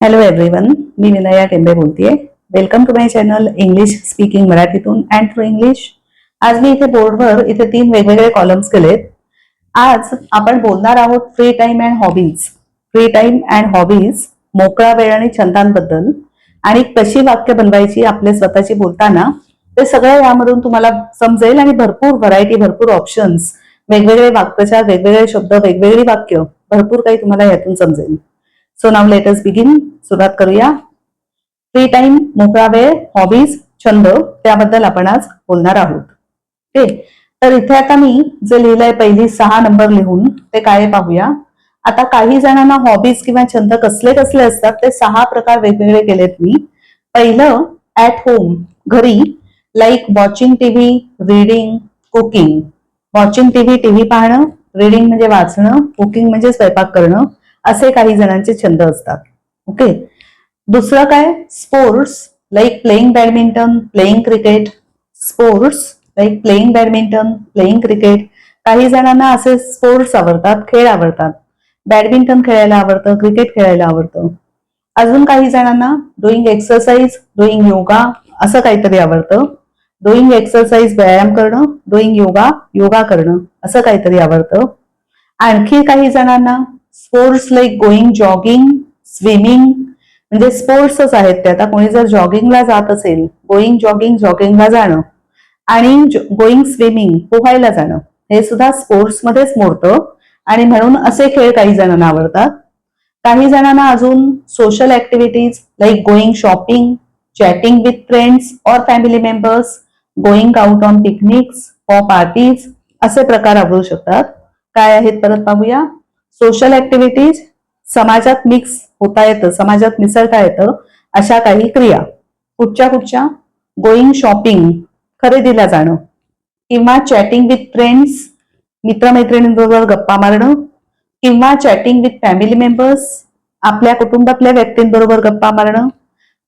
Hello everyone मी विनया टेंबे बोलतेय. Welcome to my channel English speaking मराठीतून and through English आज मी इथे बोर्डवर इथे तीन वेगवेगळे कॉलम्स केलेत. आज आपण बोलणार आहोत free time and hobbies free time and hobbies मोकळा वेळ आणि छंदांबद्दल. आणि कशी वाक्य बनवायची आपले स्वतःची बोलताना ते सगळं यामधून तुम्हाला समजेल आणि भरपूर व्हरायटी भरपूर ऑप्शन्स वेगवेगळे वाक्प्रचार वेगवेगळे शब्द वेगवेगळी वाक्य भरपूर काही तुम्हाला यातून समजेल. सो नाव लेटर्स बिगिन सुरुवात करूया. फ्री टाइम मोकळा वेळ हॉबीज छंद त्याबद्दल आपण आज बोलणार आहोत. ओके तर इथे आता मी जे लिहिलंय पहिली सहा नंबर लिहून ते काय पाहूया. आता काही जणांना हॉबीज किंवा छंद कसले कसले असतात ते सहा प्रकार वेगवेगळे केलेत मी. पहिलं ऍट होम घरी like watching TV reading cooking watching TV TV पाहणं रीडिंग म्हणजे वाचणं कुकिंग म्हणजे स्वयंपाक करणं. असे काही जणांचे छंद असतात. ओके दुसरं काय? Sports like playing badminton playing cricket sports like playing badminton playing cricket काही जणांना असे स्पोर्ट्स आवडतात खेळ आवडतात. बॅडमिंटन खेळायला आवडतं क्रिकेट खेळायला आवडतं. अजून काही जणांना डुईंग एक्सरसाइज डुईंग योगा असं काहीतरी आवडतं. डुईंग एक्सरसाइज व्यायाम करणं डुईंग योगा योगा करणं असं काहीतरी आवडतं. आणखी काही जणांना sports like going jogging swimming म्हणजे स्पोर्ट्सच आहेत ते. आता कोणी जर जॉगिंगला जात असेल गोईंग जॉगिंग जॉगिंगला जाणं आणि गोईंग स्विमिंग पोहायला जाणं हे सुद्धा स्पोर्ट्समध्येच मोडतं. आणि म्हणून असे खेळ काही जणांना आवडतात काही जणांना अजून social activities like going shopping chatting with friends और family members going out on picnics for parties असे प्रकार आवडू शकतात. काय आहेत? परत पाहूया. सोशल ऍक्टिव्हिटीज समाजात मिक्स होता येतं समाजात मिसळता येतं अशा काही क्रिया. कुठच्या कुठच्या? गोईंग शॉपिंग खरेदीला जाणं. किंवा चॅटिंग विथ फ्रेंड्स मित्रमैत्रिणींबरोबर गप्पा मारणं. किंवा चॅटिंग विथ फॅमिली मेंबर्स आपल्या कुटुंबातल्या व्यक्तींबरोबर गप्पा मारणं.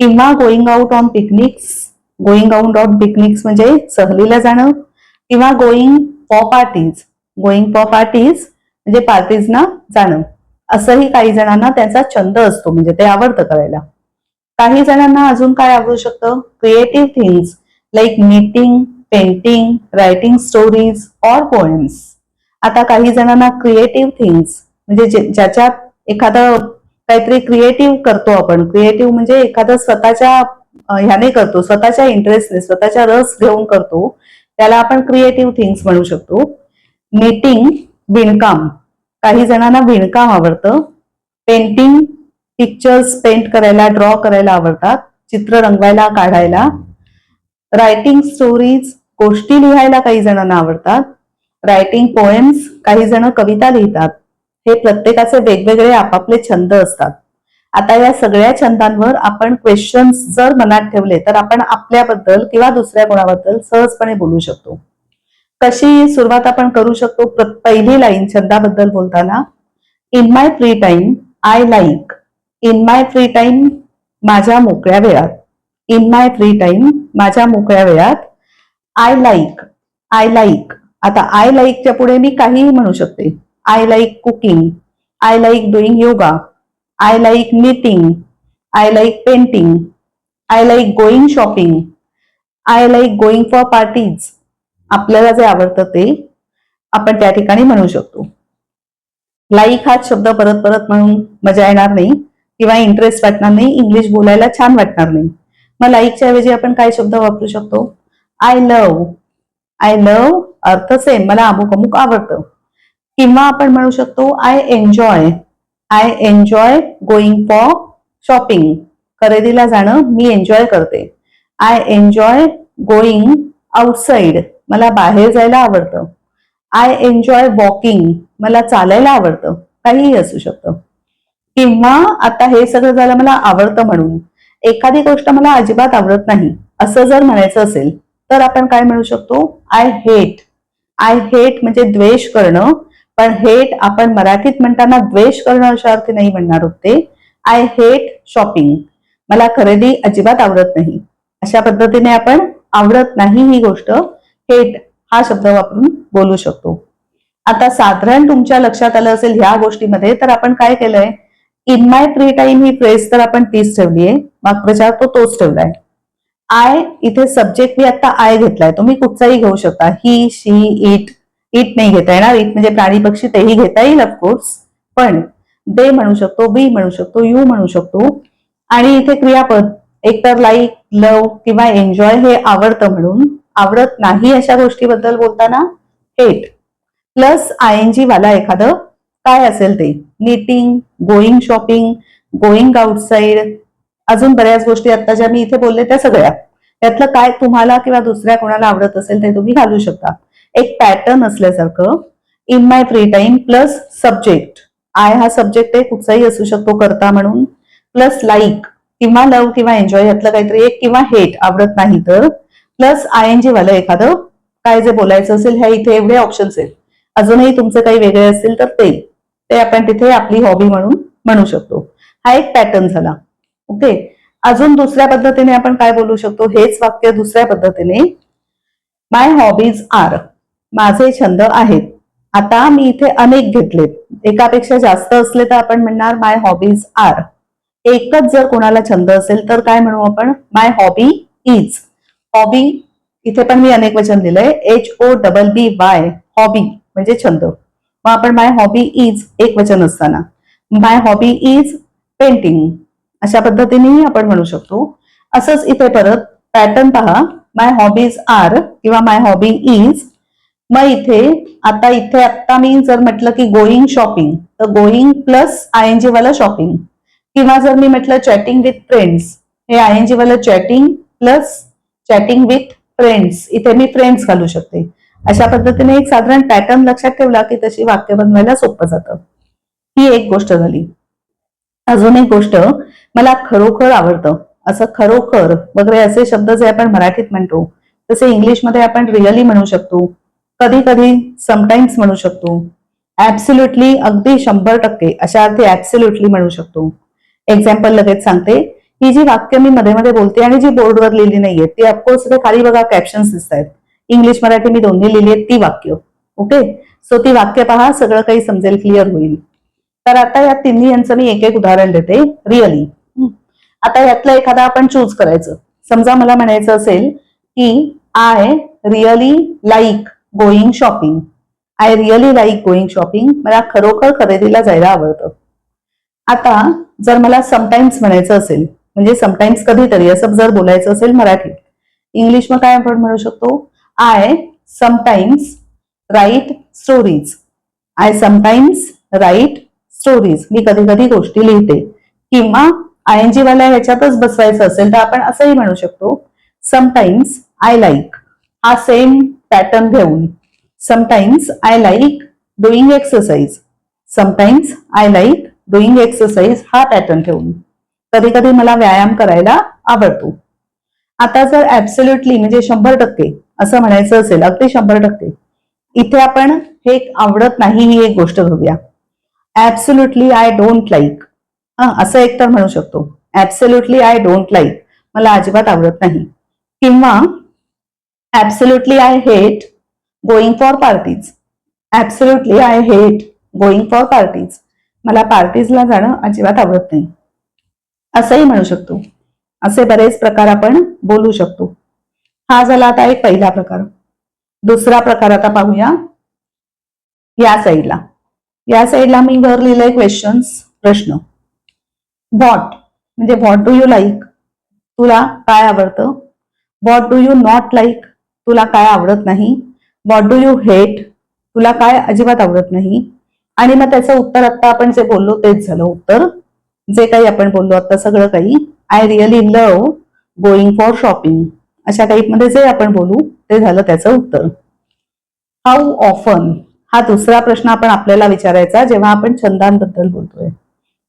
किंवा going out on picnics going out on picnics म्हणजे सहलीला जाणं. किंवा going for parties going for parties म्हणजे पार्टीजना जाणं. असंही काही जणांना त्यांचा छंद असतो म्हणजे ते आवडतं करायला. काही जणांना अजून काय आवडू शकतं? Creative things like meeting painting writing stories or poems आता काही जणांना क्रिएटिव्ह थिंग्स म्हणजे ज्याच्यात एखादं काहीतरी क्रिएटिव्ह करतो आपण. क्रिएटिव्ह म्हणजे एखादं स्वतःच्या ह्याने करतो स्वतःच्या इंटरेस्टने स्वतःच्या रस घेऊन करतो. त्याला आपण क्रिएटिव्ह थिंग्स म्हणू शकतो. मीटिंग विणकाम. काही जणांना विणकाम आवडतं. पेंटिंग पिक्चर्स पेंट करायला ड्रॉ करायला आवडतात. चित्र रंगवायला काढायला. रायटिंग स्टोरीज गोष्टी लिहायला काही जणांना आवडतात. रायटिंग पोएम्स काही जण कविता लिहितात. हे प्रत्येकाचे वेगवेगळे आपापले छंद असतात. आता या सगळ्या छंदांवर आपण क्वेश्चन्स जर मनात ठेवले तर आपण आपल्याबद्दल किंवा दुसऱ्या कोणाबद्दल सहजपणे बोलू शकतो. कशी सुरुवात आपण करू शकतो? प्र- पहिली लाईन छंदाबद्दल बोलताना in my free time I like in my free time माझ्या मोकळ्या वेळात. इन माय फ्री टाइम माझ्या मोकळ्या वेळात. आय लाईक आय लाईक आता आय लाईकच्या पुढे मी काहीही म्हणू शकते. I like cooking I like doing yoga I like knitting I like painting I like going shopping I like going for parties आपल्याला जे आवडतं ते आपण त्या ठिकाणी म्हणू शकतो. लाईक हा शब्द परत परत म्हणून मजा येणार नाही किंवा इंटरेस्ट वाटणार नाही इंग्लिश बोलायला छान वाटणार नाही. मग लाईकच्या ऐवजी आपण काय शब्द वापरू शकतो? आय लव आय लव अर्थ सेम मला अमुक अमुक आवडतं. किंवा आपण म्हणू शकतो I enjoy I enjoy going for shopping खरेदीला जाणं मी एन्जॉय करते. आय एन्जॉय गोईंग आउटसाइड मला बाहेर जायला आवडतं. आय एन्जॉय वॉकिंग मला चालायला आवडतं. काहीही असू शकतं. किंवा आता हे सगळं झालं मला आवडतं म्हणून. एखादी गोष्ट मला अजिबात आवडत नाही. असं जर म्हणायचं असेल तर आपण काय म्हणू शकतो? आय हेट आय हेट म्हणजे द्वेष करणं. पण हेट आपण मराठीत म्हणताना द्वेष करणं अशा अर्थी नाही म्हणणार होते आय हेट शॉपिंग मला खरेदी अजिबात आवडत नाही. अशा पद्धतीने आपण आवडत नाही ही गोष्ट. हेट हा शब्द वापरून बोलू शकतो. आता साधारण तुमच्या लक्षात आलं असेल ह्या गोष्टीमध्ये तर आपण काय केलंय? इन माय फ्री टाइम ही फ्रेज तर आपण तीच ठेवली आहे. वाक्प्रचार तो तोच ठेवलाय. आय इथे सब्जेक्ट मी आता आय घेतलाय. तुम्ही कुठचाही घेऊ शकता. ही शी इट इट नाही घेता येणार. इट म्हणजे प्राणी पक्षी तेही घेता येईल ऑफकोर्स पण दे म्हणू शकतो बी म्हणू शकतो यू म्हणू शकतो. आणि इथे क्रियापद एकतर लाईक लव किंवा एन्जॉय हे आवडतं म्हणून आवडत नाही अशा गोष्टीबद्दल बोलताना hate plus I N G वाला एखादं काय असेल ते? Knitting going shopping going outside अजून बऱ्याच गोष्टी आता ज्या मी इथे बोलले त्या सगळ्या. त्यातलं काय तुम्हाला किंवा दुसऱ्या कोणाला आवडत असेल ते तुम्ही घालू शकता. एक पॅटर्न असल्यासारखं in my free time plus subject I हा सब्जेक्ट आहे कुठचाही असू शकतो करता म्हणून. प्लस लाईक किंवा लव किंवा एन्जॉय यातलं काहीतरी एक किंवा हेट आवडत नाही तर प्लस आय एन जी वालं एखादं काय जे बोलायचं असेल ह्या इथे एवढे ऑप्शन्स आहेत. अजूनही तुमचे काही वेगळे असतील तर ते ते आपण तिथे आपली हॉबी म्हणून म्हणू शकतो. हा एक पॅटर्न झाला. ओके अजून दुसऱ्या पद्धतीने आपण काय बोलू शकतो? हेच वाक्य दुसऱ्या पद्धतीने. माय हॉबीज आर माझे छंद आहेत. आता मी इथे अनेक घेतलेत. एकापेक्षा जास्त असले तर आपण म्हणणार माय हॉबीज आर एकच जर कोणाला छंद असेल तर काय म्हणू आपण? माय हॉबी इज हॉबी इथे पण मी अनेक वचन लिहिलंय H O double B Y hobby म्हणजे छंद. मग आपण माय हॉबी इज एक वचन असताना. My hobby is painting. अशा पद्धतीनेही आपण म्हणू शकतो. असंच इथे परत पॅटर्न पहा. माय हॉबीज आर किंवा माय हॉबी इज. मग इथे आता इथे आता मी जर म्हटलं की गोईंग शॉपिंग तर going plus I N G वाला शॉपिंग. किंवा जर मी म्हटलं चॅटिंग विथ फ्रेंड्स हे आय एन जी वाला chatting plus chatting with friends इथे मी फ्रेंड्स घालू शकते. अशा पद्धतीने एक साधारण पॅटर्न लक्षात ठेवला की तशी वाक्य बनवायला सोपं जातं. ही एक गोष्ट झाली. अजून एक गोष्ट मला खरोखर आवडतं. असं खरोखर वगैरे असे शब्द जे आपण मराठीत म्हणतो तसे इंग्लिशमध्ये आपण रिअली म्हणू शकतो. कधी कधी समटाईम्स म्हणू शकतो. ऍब्सुल्युटली अगदी शंभर टक्के अशा अर्थी ऍब्सुल्युटली म्हणू शकतो. एक्झाम्पल लगेच सांगते. ही जी वाक्य मी मध्ये मध्ये बोलते आणि जी बोर्डवर लिहिली नाहीये ती ऑफकोर्स इथे खाली बघा कॅप्शन्स दिसत आहेत इंग्लिश मराठी मी दोन्ही लिहिली आहेत ती वाक्य. ओके सो ती वाक्य पहा सगळं काही समजेल क्लिअर होईल. तर आता या तिन्ही यांचं मी एक एक उदाहरण देते रिअली आता यातलं एखादा आपण चूज करायचं. समजा मला म्हणायचं असेल की I really like going shopping I really like going shopping मला खरोखर खरेदीला जायला आवडतं. आता जर मला समटाईम्स म्हणायचं असेल म्हणजे समटाईम्स कधीतरी असं जर बोलायचं असेल मराठीत. इंग्लिश मग काय आपण म्हणू शकतो? I sometimes write stories I sometimes write stories मी कधी कधी गोष्टी लिहिते. किंवा आय एन जी वाला ह्याच्यातच बसवायचं असेल तर आपण असंही म्हणू शकतो समटाईम्स आय लाईक हा सेम पॅटर्न घेऊन. Sometimes I like doing exercise sometimes I like doing exercise हा पॅटर्न ठेवून कधी कधी मला व्यायाम करायला आवडतो. आता जर ऍब्सोल्युटली म्हणजे शंभर टक्के असं म्हणायचं असेल अगदी शंभर टक्के. इथे आपण हे आवडत नाही ही एक गोष्ट घेऊया ऍब्सोल्युटली आय डोंट लाईक हा असं एक तर म्हणू शकतो. ऍब्सोल्युटली आय डोंट लाईक मला अजिबात आवडत नाही. किंवा absolutely I hate going for parties absolutely I hate going for parties मला पार्टीजला जाणं अजिबात आवडत नाही. असंही म्हणू शकतो. असे बरेच प्रकार आपण बोलू शकतो. हा झाला आता एक पहिला प्रकार. दुसरा प्रकार आता पाहूया. या साईडला. या साईडला मी वर लिहिलंय क्वेश्चन्स प्रश्न. व्हॉट म्हणजे व्हॉट डू यू लाईक तुला काय आवडतं? What do you not like तुला काय आवडत नाही? व्हॉट डू यू हेट तुला काय अजिबात आवडत नाही? आणि मग त्याचं उत्तर आता आपण जे बोललो तेच झालं उत्तर. जे काही आपण बोललो आता सगळं काही I really love going for shopping अशा टाईपमध्ये जे आपण बोलू ते झालं त्याचं उत्तर. हाऊ ऑफन हा दुसरा प्रश्न आपण आपल्याला विचारायचा जेव्हा आपण छंदांबद्दल बोलतोय.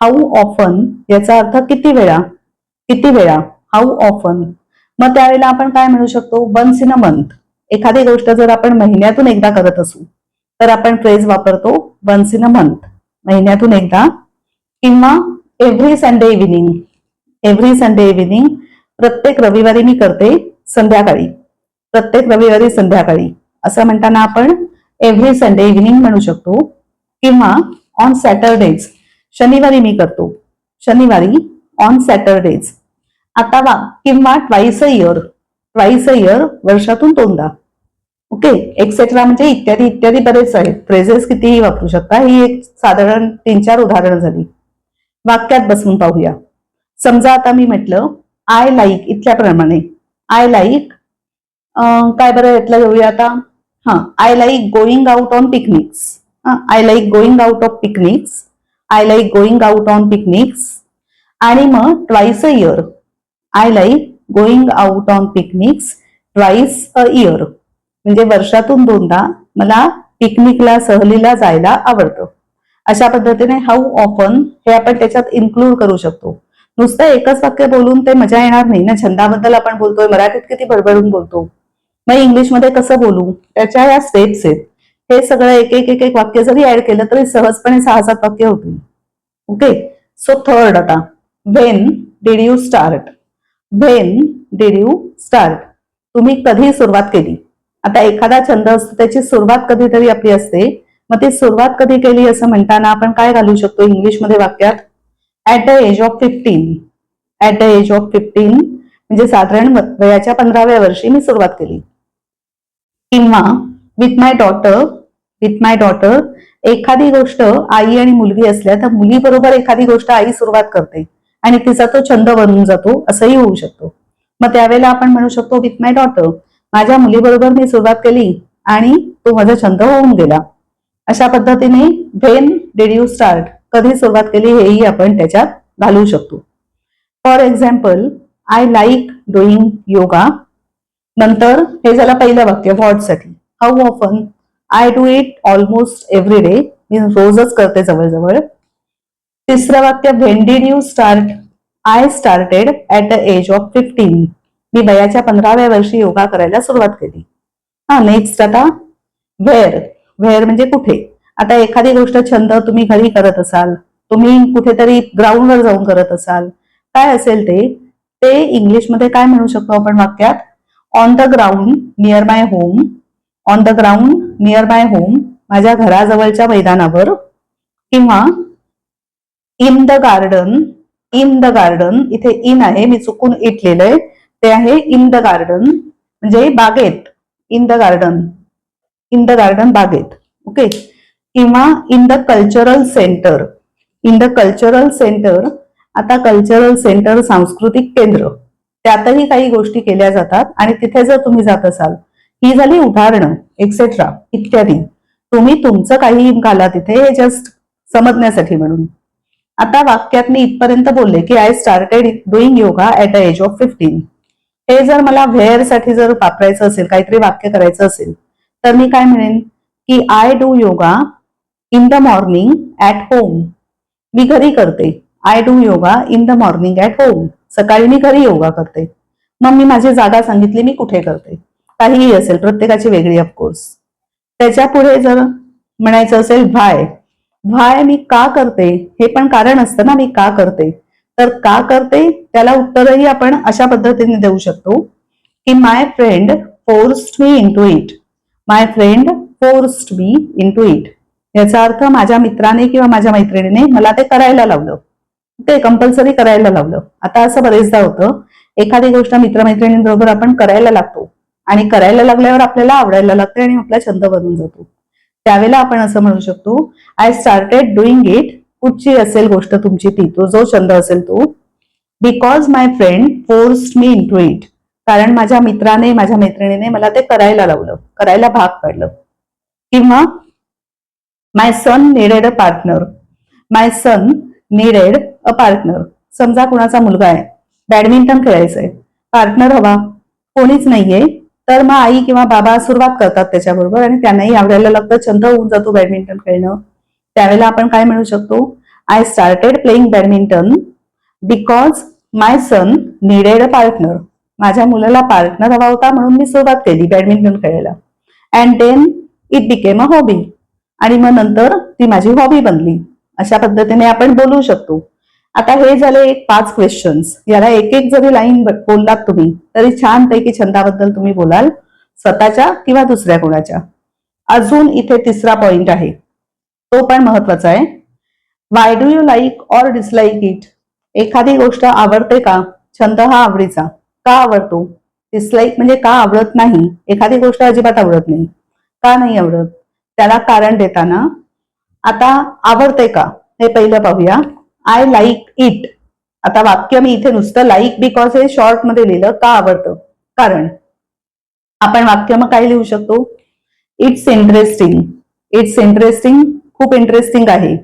हाऊ ऑफन याचा अर्थ किती वेळा? किती वेळा? हाऊ ऑफन मग त्यावेळेला आपण काय म्हणू शकतो? वन्स इन अ मंथ एखादी गोष्ट जर आपण महिन्यातून एकदा करत असू तर आपण फ्रेज वापरतो वन्स इन अ मंथ महिन्यातून एकदा किंवा every Sunday evening every Sunday evening प्रत्येक रविवारी मी करते संध्याकाळी. प्रत्येक रविवारी संध्याकाळी. असं म्हणताना आपण एव्हरी संडे इव्हिनिंग म्हणू शकतो किंवा ऑन सॅटरडेज शनिवारी मी करतो. शनिवारी ऑन सॅटरडेज आता वा किंवा twice a year twice a year वर्षातून दोनदा. ओके एक्सेट्रा म्हणजे इत्यादी इत्यादी बरेच आहेत. फ्रेजेस कितीही वापरू शकता. ही एक साधारण तीन चार उदाहरणं झाली. वाक्यात बसवून पाहूया. समजा आता मी म्हटलं आय लाईक इथल्याप्रमाणे. आय लाईक काय बरं यातलं घेऊया आता? हा I like going out on picnics I like going out of picnics I like going out on picnics आणि मग twice a year I like going out on picnics twice a year म्हणजे वर्षातून दोनदा मला पिकनिकला सहलीला जायला आवडतं. अशा पद्धतीने हाऊ ऑफन हे आपण त्याच्यात इन्क्लूड करू शकतो. नुसतं एकच वाक्य बोलून ते मजा येणार नाही. ना छंदाबद्दल आपण बोलतोय मराठीत किती बडबडून बोलतो. मग इंग्लिशमध्ये कसं बोलू? त्याच्या या स्टेप्स आहेत. हे सगळं एक एक एक एक वाक्य जरी ऍड केलं तरी सहजपणे सहा सात वाक्य होतील. ओके सो थर्ड आता. When did you start when did you start तुम्ही कधी सुरुवात केली? आता एखादा छंद असतो त्याची सुरुवात कधीतरी आपली असते. मग ती सुरुवात कधी केली असं म्हणताना आपण काय घालू शकतो इंग्लिशमध्ये वाक्यात? At the age of fifteen at the age of fifteen म्हणजे साधारण वयाच्या पंधराव्या वर्षी मी सुरुवात केली. किंवा with my daughter with my daughter एखादी गोष्ट आई आणि मुलगी असल्या तर मुलीबरोबर एखादी गोष्ट आई सुरुवात करते. आणि तिचा तो छंद बनून जातो असंही होऊ शकतो. मग त्यावेळेला आपण म्हणू शकतो विथ माय डॉटर माझ्या मुलीबरोबर मी सुरुवात केली आणि तो माझा छंद होऊन गेला. अशा पद्धतीने व्हेन डिड यू स्टार्ट कधी सुरुवात केली हेही आपण त्याच्यात घालू शकतो. For example I like doing yoga नंतर हे झालं पहिलं वाक्य व्हॉटसाठी. How often I do it almost every day मी रोजच करते जवळजवळ. तिसरं वाक्य when did you start I started at the age of fifteen मी वयाच्या पंधराव्या वर्षी योगा करायला सुरुवात केली. हा नेक्स्ट आता व्हेअर व्हेअर म्हणजे कुठे? आता एखादी गोष्ट छंद तुम्ही घरी करत असाल तुम्ही कुठेतरी ग्राउंडवर जाऊन करत असाल काय असेल ते? ते इंग्लिशमध्ये काय म्हणू शकतो आपण वाक्यात? On the ground near my home on the ground near my home माझ्या घराजवळच्या मैदानावर. किंवा in the garden in the garden इथे इन आहे मी चुकून इट लिहिलंय. ते आहे इन द गार्डन म्हणजे बागेत. In the garden in the garden बागेत ओके किंवा in the cultural centre in the cultural centre आता कल्चरल सेंटर सांस्कृतिक केंद्र. त्यातही काही गोष्टी केल्या जातात आणि तिथे जर तुम्ही जात असाल ही झाली उदाहरणं एक्सेट्रा इत्यादी. तुम्ही तुमचं काही घाला तिथे हे जस्ट समजण्यासाठी म्हणून. आता वाक्यात मी इथपर्यंत बोलले की I started doing yoga at a age of fifteen हे जर मला व्हेअरसाठी जर वापरायचं असेल काहीतरी वाक्य करायचं असेल तर मी काय म्हणेन की I do yoga in the morning at home मी घरी करते. I do yoga in the morning at home सकाळी मी घरी योगा करते. मग मी माझी जागा सांगितली मी कुठे करते? काहीही असेल प्रत्येकाची वेगळी ऑफकोर्स त्याच्या पुढे जर म्हणायचं असेल व्हाय व्हाय मी का करते? हे पण कारण असतं ना मी का करते? तर का करते? त्याला उत्तरही आपण अशा पद्धतीने देऊ शकतो की my friend forced me into it my friend forced me into it याचा अर्थ माझ्या मित्राने किंवा माझ्या मैत्रिणीने मला ते करायला लावलं. ते कंपल्सरी करायला लावलं. आता असं बरेचदा होतं एखादी गोष्ट मित्रमैत्रिणींबरोबर आपण करायला लागतो आणि करायला लागल्यावर आपल्याला आवडायला लागते आणि आपला छंद बनून जातो. त्यावेळेला आपण असं म्हणू शकतो आय स्टार्टेड डुईंग इट कुठची असेल गोष्ट तुमची ती तो जो छंद असेल तो. Because my friend forced me into it कारण माझ्या मित्राने माझ्या मैत्रिणीने मला ते करायला लावलं करायला भाग पाडलं. किंवा my son needed a partner my son needed a partner समजा कुणाचा मुलगा आहे. बॅडमिंटन खेळायचंय पार्टनर हवा. कोणीच नाहीये. तर मग आई किंवा बाबा सुरुवात करतात त्याच्याबरोबर आणि त्यांनाही आवडायला लागतं. छंद होऊन जातो बॅडमिंटन खेळणं. त्यावेळेला आपण काय म्हणू शकतो? I started playing badminton because my son needed a partner माझ्या मुलाला पार्टनर हवा होता म्हणून मी सुरुवात केली बॅडमिंटन खेळायला. And then it became a hobby आणि मग नंतर ती माझी हॉबी बनली. अशा पद्धतीने आपण बोलू शकतो. आता हे झाले एक पाच क्वेश्चन्स याला एक एक जरी लाईन बोललात तुम्ही तरी छानपैकी छंदाबद्दल तुम्ही बोलाल स्वतःच्या किंवा दुसऱ्या कोणाच्या. अजून इथे तिसरा पॉइंट आहे. तो पण महत्त्वाचा आहे. Why do you like or dislike it एखादी गोष्ट आवडते का? छंद हा आवडीचा. का आवडतो? डिसलाईक म्हणजे का आवडत नाही? एखादी गोष्ट अजिबात आवडत नाही. का नाही आवडत? त्याला कारण देताना आता आवडते का? हे पहिलं पाहूया. आय लाईक इट आता वाक्य मी इथे नुसतं लाईक बिकॉज हे शॉर्टमध्ये लिहिलं का आवडतं? कारण. आपण वाक्य मग काय लिहू शकतो? इट्स इंटरेस्टिंग इट्स इंटरेस्टिंग खूप इंटरेस्टिंग आहे.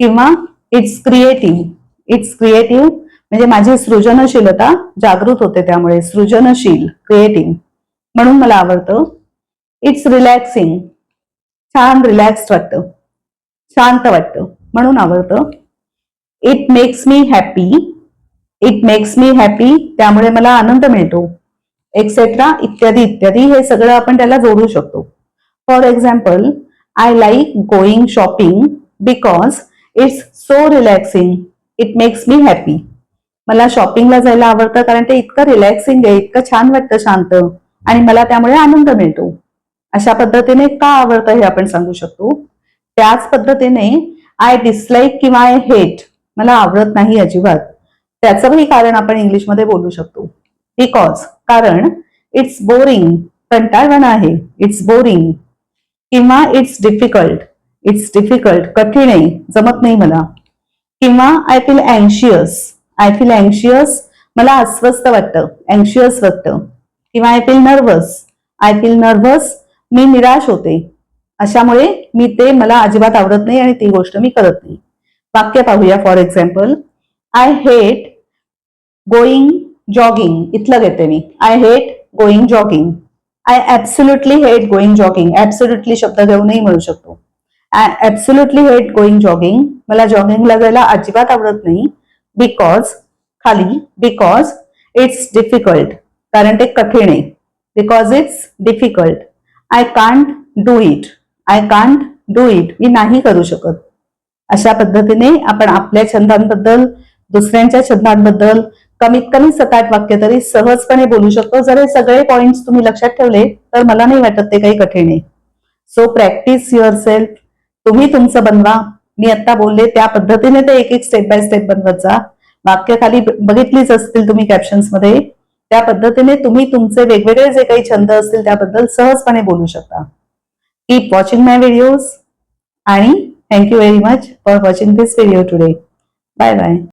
किंवा इट्स क्रिएटिव्ह इट्स क्रिएटिव्ह म्हणजे माझी सृजनशीलता जागृत होते त्यामुळे सृजनशील क्रिएटिव्ह म्हणून मला आवडतं. इट्स रिलॅक्सिंग छान रिलॅक्स्ड वाटतं. शांत वाटतं. म्हणून आवडतं. It makes me happy it makes me happy त्यामुळे मला आनंद मिळतो. एक्सेट्रा इत्यादी इत्यादी. हे सगळं आपण त्याला जोडू शकतो. For example I like going shopping because it's so relaxing it makes me happy मला शॉपिंगला जायला आवडतं कारण ते इतकं रिलॅक्सिंग आहे इतकं छान वाटतं शांत. आणि मला त्यामुळे आनंद मिळतो. अशा पद्धतीने का आवडतं हे आपण सांगू शकतो. त्याच पद्धतीने आय डिसलाईक किंवा आय हेट मला आवडत नाही अजिबात. त्याचंही कारण आपण इंग्लिशमध्ये बोलू शकतो. बिकॉज कारण इट्स बोरिंग कंटाळवाणा आहे. इट्स बोरिंग किंवा इट्स डिफिकल्ट इट्स डिफिकल्ट कठीण आहे जमत नाही मला. किंवा आय फील अँशियस आय फील अँशियस मला अस्वस्थ वाटतं. अँशियस वाटतं. किंवा I feel nervous I feel nervous मी निराश होते. अशामुळे मी ते मला अजिबात आवडत नाही आणि ती गोष्ट मी करत नाही. वाक्य पाहूया for example I hate going jogging इथलं घेते मी. I hate going jogging I absolutely hate going jogging absolutely शब्द घेऊनही म्हणू शकतो. I absolutely hate going jogging मला जॉगिंगला जायला अजिबात आवडत नाही. बिकॉज खाली बिकॉज इट्स डिफिकल्ट कारण ते कठीण आहे. Because it's difficult I can't do it I can't do it मी नाही करू शकत. अशा पद्धतीने आपण आपल्या छंदांबद्दल दुसऱ्यांच्या छंदांबद्दल कमीत कमी सात आठ वाक्य तरी सहजपणे बोलू शकतो. जर हे सगळे पॉइंट्स तुम्ही लक्षात ठेवले तर मला नाही वाटत ते काही कठीण आहे. सो प्रॅक्टिस युअर सेल्फ तुम्ही तुमचं बनवा. मी आता बोलले त्या पद्धतीने ते एक एक स्टेप बाय स्टेप बनवत जा. वाक्य खाली बघितलीच असतील तुम्ही कॅप्शन्समध्ये. त्या पद्धतीने तुम्ही तुमचे वेगवेगळे जे काही छंद असतील त्याबद्दल सहजपणे बोलू शकता. कीप वॉचिंग माय व्हिडिओज आणि thank you very much for watching this video today bye bye